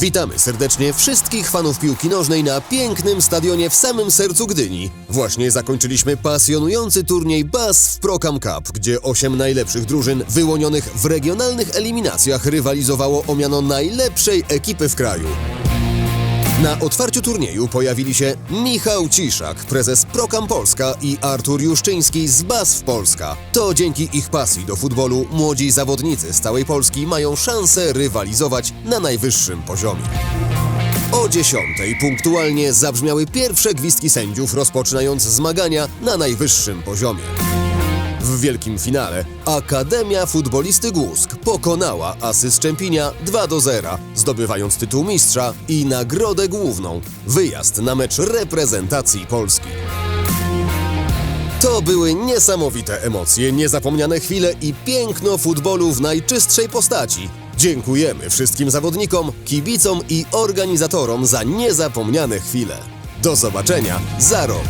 Witamy serdecznie wszystkich fanów piłki nożnej na pięknym stadionie w samym sercu Gdyni. Właśnie zakończyliśmy pasjonujący turniej BAS w Procam Cup, gdzie osiem najlepszych drużyn wyłonionych w regionalnych eliminacjach rywalizowało o miano najlepszej ekipy w kraju. Na otwarciu turnieju pojawili się Michał Ciszak, prezes Prokam Polska i Artur Juszczyński z BASF Polska. To dzięki ich pasji do futbolu młodzi zawodnicy z całej Polski mają szansę rywalizować na najwyższym poziomie. O 10 punktualnie zabrzmiały pierwsze gwizdki sędziów, rozpoczynając zmagania na najwyższym poziomie. W wielkim finale Akademia Futbolisty Głusk pokonała Asy z Czempinia 2 do 0, zdobywając tytuł mistrza i nagrodę główną wyjazd na mecz reprezentacji Polski. To były niesamowite emocje, niezapomniane chwile i piękno futbolu w najczystszej postaci. Dziękujemy wszystkim zawodnikom, kibicom i organizatorom za niezapomniane chwile. Do zobaczenia za rok.